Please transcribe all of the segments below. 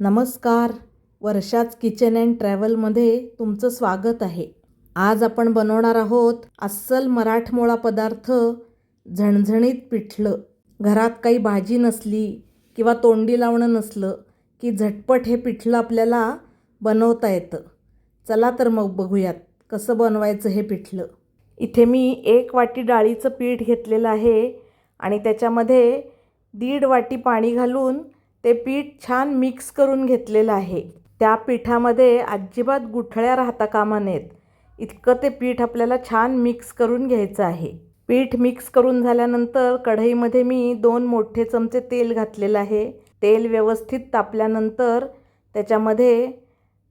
नमस्कार. वर्षाच kitchen and ट्रॅव्हलमध्ये तुमचं स्वागत आहे. आज आपण बनवणार आहोत अस्सल मराठमोळा पदार्थ झणझणीत पिठलं. घरात काही भाजी नसली किंवा तोंडी लावणं नसलं की झटपट हे पिठलं आपल्याला बनवता येतं. चला तर मग बघूयात कसं बनवायचं हे पिठलं. इथे मी एक वाटी डाळीचं पीठ घेतलेलं आहे आणि त्याच्यामध्ये दीड वाटी पाणी घालून ते पीठ छान मिक्स करून घेतलेलं आहे. त्या पिठामध्ये अजिबात गुठळ्या राहता कामा नयेत. इतकं ते पीठ आपल्याला छान मिक्स करून घ्यायचं आहे. पीठ मिक्स करून झाल्यानंतर कढईमध्ये मी दोन मोठे चमचे तेल घातलेलं आहे. तेल व्यवस्थित तापल्यानंतर त्याच्यामध्ये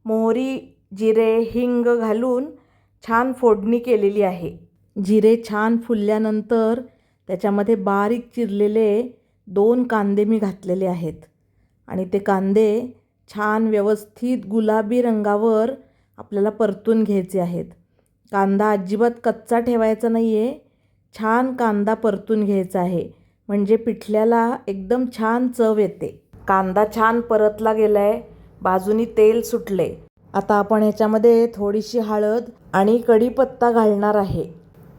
मोहरी जिरे हिंग घालून छान फोडणी केलेली आहे. जिरे छान फुलल्यानंतर त्याच्यामध्ये बारीक चिरलेले दोन कांदे मी घातलेले आहेत. आणि ते कांदे छान व्यवस्थित गुलाबी रंगावर आपल्याला परतून घ्यायचे आहेत. कांदा अजिबात कच्चा ठेवायचा नाही आहे छान कांदा परतून घ्यायचा आहे. म्हणजे पिठल्याला एकदम छान चव येते. कांदा छान परतला गेला आहे बाजूनी तेल सुटले. आता आपण ह्याच्यामध्ये थोडीशी हळद आणि कढीपत्ता घालणार आहे.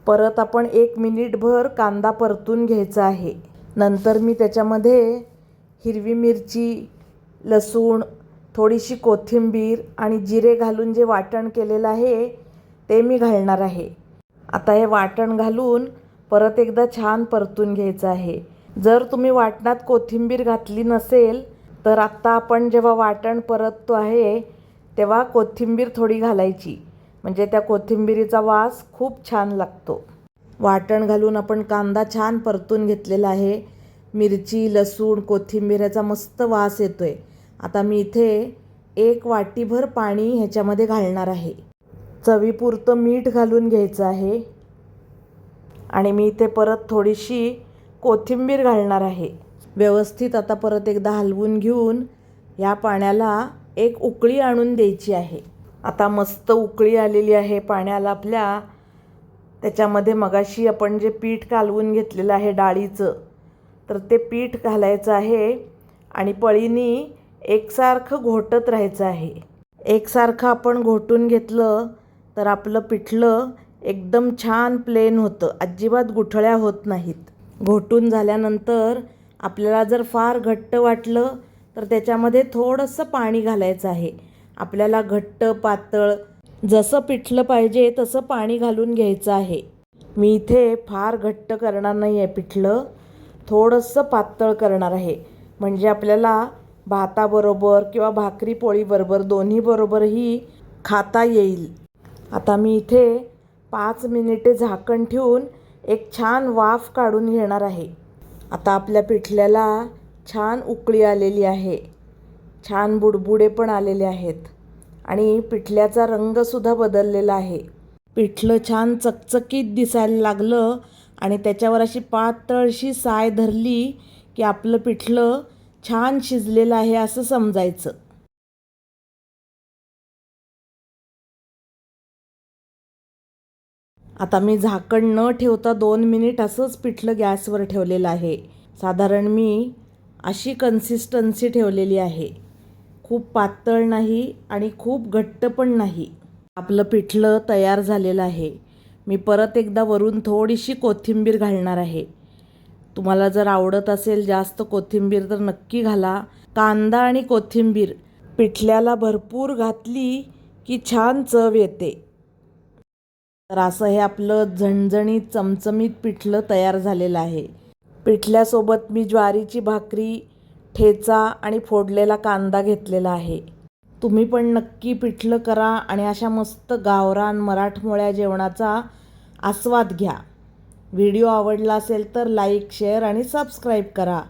परत आपण एक मिनिटभर कांदा परतून घ्यायचा आहे. नंतर मी त्याच्यामध्ये हिरवी मिरची लसूण थोडीशी कोथिंबीर आणि जिरे घालून जे वाटण केलेलं आहे ते मी घालणार आहे. आता हे वाटण घालून परत एकदा छान परतून घ्यायचं आहे. जर तुम्ही वाटणात कोथिंबीर घातली नसेल तर आत्ता आपण जेव्हा वाटण परततो आहे तेव्हा कोथिंबीर थोडी घालायची. म्हणजे त्या कोथिंबीरीचा वास खूप छान लागतो. वाटण घालून आपण कांदा छान परतून घेतलेला आहे. मिरची लसूण कोथिंबीऱ्याचा मस्त वास येतो आहे आता मी इथे एक वाटीभर पाणी ह्याच्यामध्ये घालणार आहे. चवीपुरतं मीठ घालून घ्यायचं आहे. आणि मी इथे परत थोडीशी कोथिंबीर घालणार आहे. व्यवस्थित आता परत एकदा हलवून घेऊन या पाण्याला एक उकळी आणून द्यायची आहे. आता मस्त उकळी आलेली आहे पाण्याला आपल्या. त्याच्यामध्ये मगाशी आपण जे पीठ कालवून घेतलेलं आहे डाळीचं तर ते पीठ घालायचं आहे आणि पळीनी एकसारखं घोटत राहायचं आहे. एकसारखं आपण घोटून घेतलं तर आपलं पिठलं एकदम छान प्लेन होतं. अजिबात गुठळ्या होत नाहीत. घोटून झाल्यानंतर आपल्याला जर फार घट्ट वाटलं तर त्याच्यामध्ये थोडंसं पाणी घालायचं आहे. आपल्याला घट्ट पातळ जसं पिठलं पाहिजे तसं पाणी घालून घ्यायचं आहे. मी इथे फार घट्ट करणार नाही आहे पिठलं. थोडंसं पातळ करणार आहे. म्हणजे आपल्याला भाताबरोबर किंवा भाकरी पोळीबरोबर दोन्हीबरोबरही खाता येईल. आता मी इथे पाच मिनिटे झाकण ठेवून एक छान वाफ काढून घेणार आहे. आता आपल्या पिठल्याला छान उकळी आलेली आहे. छान बुडबुडे पण आलेले आहेत. आणि पिठल्याचा रंगसुद्धा बदललेला आहे. पिठलं छान चकचकीत दिसायला लागलं आणि त्याच्यावर अशी पातळशी साय धरली की आपलं पिठलं छान शिजलेलं आहे असं समजायचं. आता मी झाकण न ठेवता दोन मिनिट असंच पिठलं गॅसवर ठेवलेलं आहे. साधारण मी अशी कन्सिस्टन्सी ठेवलेली आहे. खूप पातळ नाही आणि खूप घट्ट पण नाही. आपलं पिठलं तयार झालेलं आहे. मी परत एकदा वरून थोडीशी कोथिंबीर घालणार आहे. तुम्हाला जर आवडत असेल जास्त कोथिंबीर तर नक्की घाला. कांदा आणि कोथिंबीर पिठल्याला भरपूर घातली की छान चव येते. तर असं हे आपलं झणझणीत चमचमीत पिठलं तयार झालेलं आहे. पिठल्यासोबत मी ज्वारीची भाकरी ठेचा आणि फोडलेला कांदा घेतलेला आहे. तुम्ही पण नक्की पिठलं करा आणि अशा मस्त गावरान मराठमोळ्या जेवणाचा आस्वाद घ्या. व्हिडिओ आवडला असेल तर लाईक शेअर आणि सबस्क्राईब करा.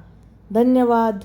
धन्यवाद.